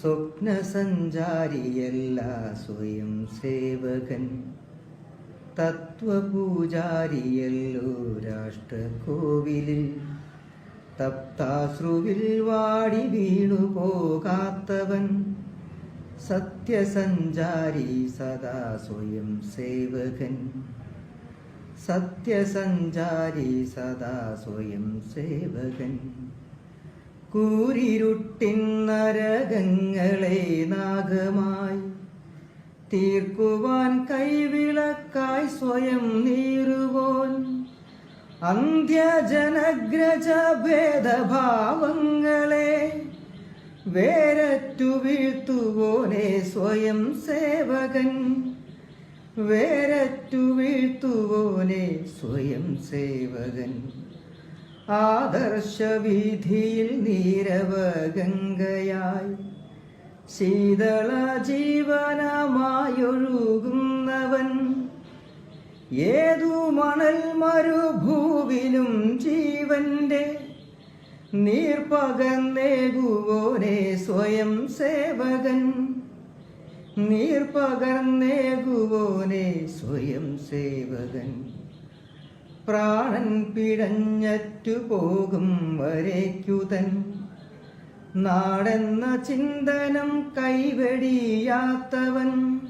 സ്വപ്നസഞ്ചാരിയല്ല സ്വയം സേവകൻ. തത്വപൂജാരിയല്ലോ രാഷ്ട്രകോവിലിൽ. തപ്താശ്രുവിൽ വാടി വീണു പോകാത്തവൻ. സത്യസഞ്ചാരി സദാ സ്വയം സേവകൻ. സത്യസഞ്ചാരി സദാ സ്വയം സേവകൻ. കൂരിരുട്ടിൻ നരകങ്ങളെ നാഗമായി തീർക്കുവാൻ കൈവിളക്കായി സ്വയം നീറുവോൻ അന്ത്യജനഗ്രജ ഭേദഭാവങ്ങളെ വേരറ്റു വീഴ്ത്തുവോനെ സ്വയം സേവകൻ. വേരറ്റു വീഴ്ത്തുവോനെ സ്വയം സേവകൻ. ആദർശവീതിയിൽ നീരവഗംഗയായി ശീതള ജീവനമായൊഴുകുന്നവൻ ഏതു മണൽ മരുഭൂവിലും ജീവന്റെ നീർപകർന്നേകുവോനെ സ്വയം സേവകൻ. നീർപകർന്നേകുവോനെ സ്വയം സേവകൻ. പ്രാണൻ പിഴഞ്ഞറ്റു പോകും വരേക്കുതൻ. നാടെന്ന ചിന്തനം കൈവെടിയാത്തവൻ.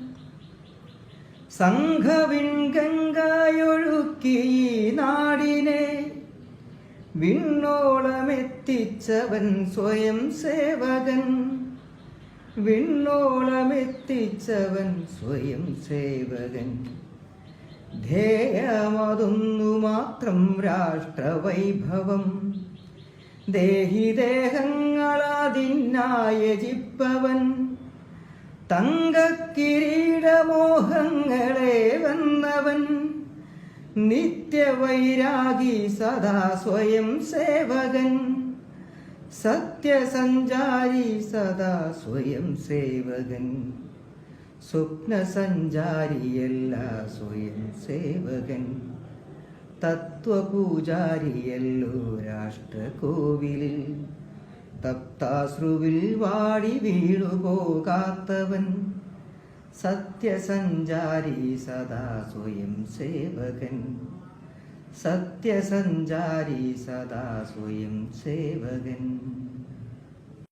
സംഘവിൻ ഗംഗായൊഴുക്കി നാടിനെ വിണ്ണോളമെത്തിച്ചവൻ സ്വയം സേവകൻ. വിണ്ണോളമെത്തിച്ചവൻ സ്വയം സേവകൻ. ധ്യേയമതൊന്നു മാത്രം രാഷ്ട്രവൈഭവം. ദേഹിദേഹങ്ങളതിനായജിപ്പവൻ തങ്കക്കിരീടമോഹങ്ങളെ വന്നവൻ. നിത്യവൈരാഗി സദാ സ്വയം സേവകൻ. സത്യസഞ്ചാരി സദാ സ്വയം സേവകൻ. സ്വപ്നസഞ്ചാരിയല്ല സ്വയം സേവകൻ. തത്വപൂജാരിയല്ലോ രാഷ്ട്രകോവിലിൽ. തപ്താശ്രുവിൽ വാടി വീണു പോകാത്തവൻ. സത്യസഞ്ചാരി സദാ സ്വയം സേവകൻ. സത്യസഞ്ചാരി സദാ സ്വയം സേവകൻ.